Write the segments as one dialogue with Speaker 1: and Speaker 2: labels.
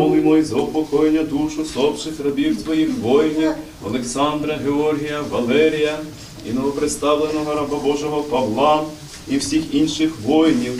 Speaker 1: Молимо мой за упокоєння душ усопших рабів твоїх воїнів Олександра, Георгія, Валерія і новоприставленого раба Божого Павла і всіх інших воїнів,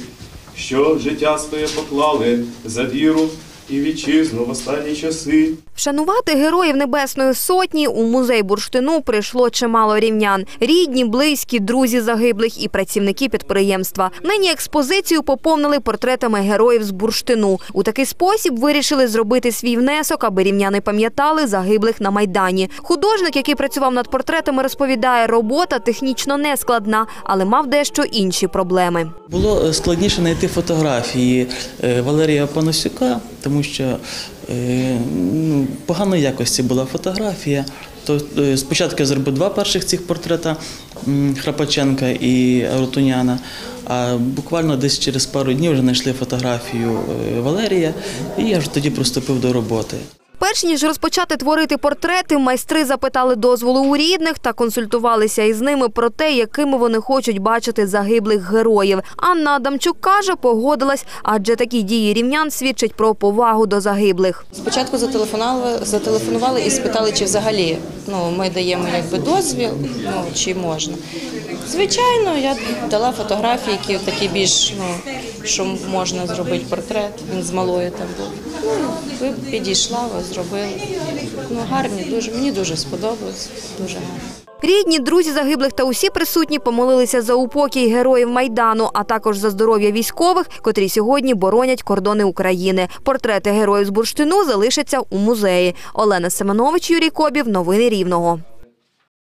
Speaker 1: що життя своє поклали за віру і вітчизну в останні часи.
Speaker 2: Вшанувати героїв Небесної Сотні у музей бурштину прийшло чимало рівнян. Рідні, близькі, друзі загиблих і працівники підприємства. Нині експозицію поповнили портретами героїв з бурштину. У такий спосіб вирішили зробити свій внесок, аби рівняни пам'ятали загиблих на майдані. Художник, який працював над портретами, розповідає, робота технічно не складна, але мав дещо інші проблеми.
Speaker 3: Було е, складніше знайти фотографії е, Валерія Панасюка, тому що е, ну, поганої якості була фотографія. То е, спочатку я зробив два перших цих портрета Храпаченка і Ротуняна, а буквально десь через пару днів вже знайшли фотографію е, Валерія, і я вже тоді приступив до роботи.
Speaker 2: Перш ніж розпочати творити портрети, майстри запитали дозволу у рідних та консультувалися із ними про те, якими вони хочуть бачити загиблих героїв. Анна Адамчук каже, погодилась, адже такі дії рівнян свідчать про повагу до загиблих.
Speaker 4: Спочатку зателефонували, зателефонували і спитали, чи взагалі ну, ми даємо якби дозвіл, ну, чи можна. Звичайно, я дала фотографії, які такі більш, ну, що можна зробити портрет. Він з малою там був. Ви підійшла, ви зробили. Ну, гарні, дуже, мені дуже сподобалось, дуже гарно.
Speaker 2: Рідні, друзі загиблих та усі присутні помолилися за упокій героїв майдану, а також за здоров'я військових, котрі сьогодні боронять кордони України. Портрети героїв з бурштину залишаться у музеї. Олена Семенович, Юрій Кобів. Новини Рівного.